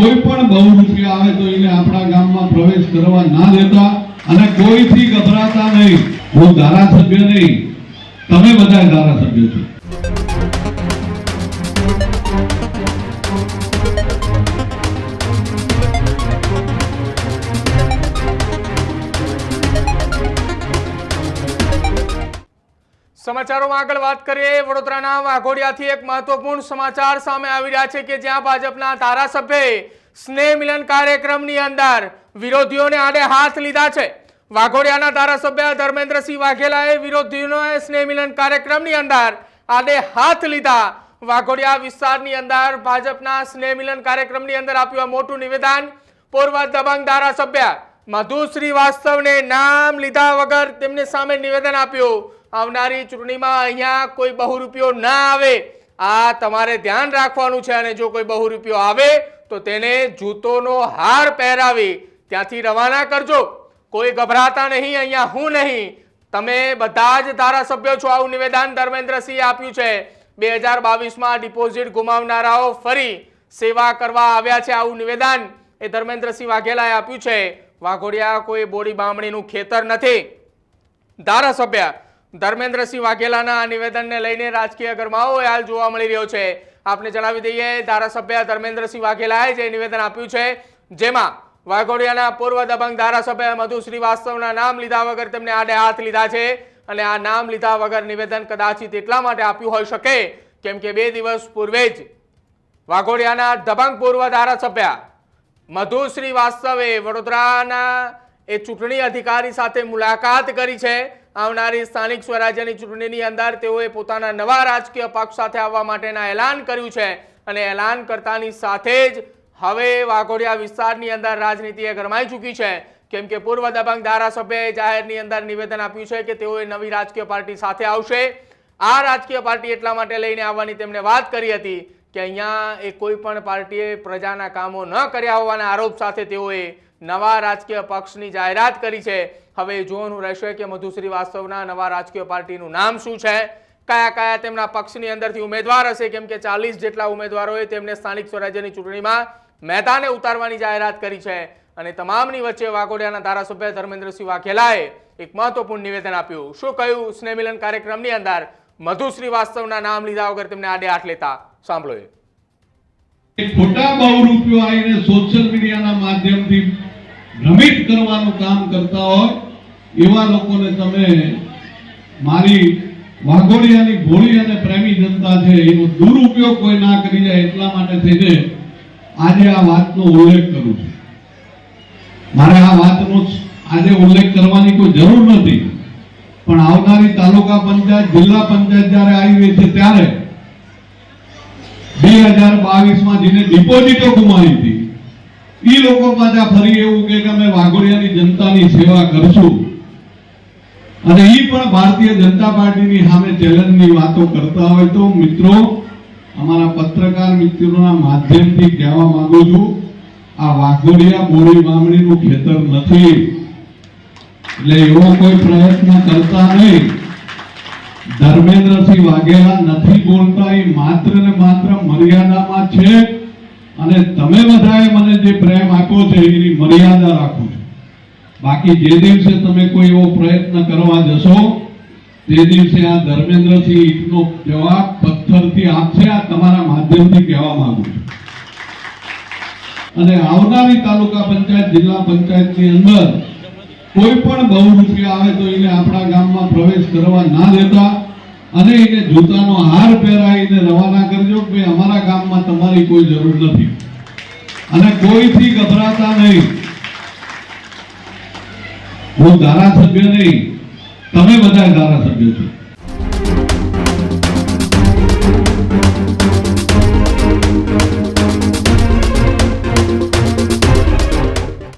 કોઈ પણ બહુ રૂપિયા આવે તો એને આપણા ગામમાં પ્રવેશ કરવા ના દેતા અને કોઈથી ગભરાતા નહીં. હું ધારાસભ્ય નહીં. તમે બધા ધારાસભ્ય છો. સમાચારોમાં આગળ વાત કરીએ, વડોદરાના વાઘોડિયાથી એક મહત્વપૂર્ણ સમાચાર સામે આવી રહ્યા છે કે જ્યાં ભાજપના ધારાસભ્યએ સ્નેહ મિલન કાર્યક્રમની અંદર વિરોધીઓને આડે હાથ લીધા છે. વાઘોડિયાના ધારાસભ્ય ધર્મેન્દ્રસિંહ વાઘેલાએ વિરોધીઓને સ્નેહ મિલન કાર્યક્રમની અંદર આડે હાથ લીધા. વાઘોડિયા વિસ્તારની અંદર ભાજપના સ્નેહ મિલન કાર્યક્રમની અંદર આપ્યું મોટું નિવેદન. પૂર્વ દબંગ ધારાસભ્ય મધુ શ્રીવાસ્તવને નામ લીધા વગર તેમને સામે નિવેદન આપ્યું. આવનારી ચૂંટણીમાં અહીંયા કોઈ બહુરૂપિયો ના આવે. આ તમારે ધ્યાન રાખવાનું છે અને જો કોઈ બહુરૂપિયો આવે, તો તેને જૂતોનો હાર પહેરાવી ત્યાંથી રવાના કરજો. કોઈ ગભરાતા નહીં, અહીંયા હું નહીં. તમે બધા જ ધારાસભ્યો છો, આવું નિવેદન ધર્મેન્દ્રસિંહે આપ્યું છે. બે હજાર બાવીસમાં ડિપોઝિટ ગુમાવનારાઓ ફરી સેવા કરવા આવ્યા છે આવું નિવેદન એ ધર્મેન્દ્રસિંહ વાઘેલાએ આપ્યું છે. વાઘોડિયા કોઈ બોડી બામણીનું ખેતર નથી. ધારાસભ્ય ધર્મેન્દ્રસિંહ વાઘેલાના આ નિવેદનને લઈને રાજકીય ગરમાવો હાલ જોવા મળી રહ્યો છે. આપને જણાવી દઈએ, ધારાસભ્ય ધર્મેન્દ્રસિંહ વાઘેલાએ જે નિવેદન આપ્યું છે, જેમાં વાઘોડિયાના પૂર્વ દબંગ ધારાસભ્ય મધુ શ્રીવાસ્તવના નામ લીધા વગર તેમને આડે હાથ લીધા છે અને આ નામ લીધા વગર નિવેદન કદાચિત એટલા માટે આપ્યું હોઈ શકે કેમ કે બે દિવસ પૂર્વે જ વાઘોડિયાના દબંગ પૂર્વ ધારાસભ્ય મધુ શ્રીવાસ્તવે વડોદરાના એ ચૂંટણી અધિકારી સાથે મુલાકાત કરી છે. આવનારી સ્થાનિક સ્વરાજ્યની ચૂંટણીની અંદર તેઓએ પોતાના નવા રાજકીય પક્ષ સાથે આવવા માટેના એલાન કર્યું છે અને એલાન કરતાની સાથે જ હવે વાઘોડિયા વિસ્તારની અંદર રાજનીતિએ ગરમાઈ ચૂકી છે. કેમ કે પૂર્વ દબંગ ધારાસભ્યએ જાહેરની અંદર નિવેદન આપ્યું છે કે તેઓએ નવી રાજકીય પાર્ટી સાથે આવશે. આ રાજકીય પાર્ટી એટલા માટે લઈને આવવાની તેમણે વાત કરી હતી કે અહીંયા એ કોઈ પણ પાર્ટીએ પ્રજાના કામો ન કર્યા હોવાના આરોપ સાથે તેઓએ નવા રાજકીય પક્ષની જાહેરાત કરી છે. હવે જોવાનું રહેશે કે મધુ શ્રીવાસ્તવના નવા રાજકીય પાર્ટીનું નામ શું છે? કયા કયા તેમના પક્ષની અંદરથી ઉમેદવાર હશે? કેમ કે ચાલીસ જેટલા ઉમેદવારોએ તેમને સ્થાનિક સ્વરાજ્યની ચૂંટણીમાં મહેતાને ઉતારવાની જાહેરાત કરી છે. અને તમામની વચ્ચે વાઘોડિયાના ધારાસભ્ય ધર્મેન્દ્રસિંહ વાઘેલાએ એક મહત્વપૂર્ણ નિવેદન આપ્યું. શું કહ્યું સ્નેહમિલન કાર્યક્રમની અંદર? મધુ શ્રીવાસ્તવના નામ લીધા વગર તેમને આડે આઠ લેતા. સાંભળો ખોટા બહુ રૂપિયો આવીને સોશિયલ મીડિયાના માધ્યમથી ભ્રમિત કરવાનું કામ કરતા હોય, એવા લોકોને તમે મારી વાઘોડિયાની ભોળી અને પ્રેમી જનતા છે, એનો દુરુપયોગ કોઈ ના કરી જાય એટલા માટે થઈને આજે આ વાતનો ઉલ્લેખ કરું છું. મારે આ વાતનો આજે ઉલ્લેખ કરવાની કોઈ જરૂર નથી, પણ આવનારી તાલુકા પંચાયત, જિલ્લા પંચાયત જ્યારે આવી છે ત્યારે બે હજાર બાવીસમાં જેને ડિપોઝિટો ગુમાવી હતી એ લોકો પાછા ફરી એવું કે અમે વાઘોડિયાની જનતાની સેવા કરશું. અને એ પણ ભારતીય જનતા પાર્ટીની સામે ચેલેન્જની વાતો કરતા હોય તો, મિત્રો, અમારા પત્રકાર મિત્રોના માધ્યમથી કહેવા માંગુ છું, આ વાઘોડિયા બોરી બામણીનું ખેતર નથી. એટલે એવો કોઈ પ્રયત્ન કરતા નહીં. ધર્મેન્દ્રસિંહ વાઘેલા નથી બોલતા એ માત્ર ને માત્ર મર્યાદામાં છે. અને તમે બધાએ મને જે પ્રેમ આપ્યો છે, એની મર્યાદા રાખો છો. બાકી જે દિવસે તમે કોઈ એવો પ્રયત્ન કરવા જશો, તે દિવસે આ ધર્મેન્દ્રસિંહ ઈટનો જવાબ પથ્થરથી આપશે, આ તમારા માધ્યમથી કહેવા માંગુ છું. અને આવનારી તાલુકા પંચાયત, જિલ્લા પંચાયતની અંદર કોઈ પણ બહુ આવે તો એને આપણા ગામમાં પ્રવેશ કરવા ના દેતા. અને એને જૂતાનો હાર પહેરાવીને રવાના કરજો કે અમારા ગામમાં તમારી કોઈ જરૂર નથી. અને કોઈથી ગભરાતા નહીં. હું ધારાસભ્ય નહીં. તમે બધા ધારાસભ્ય છો.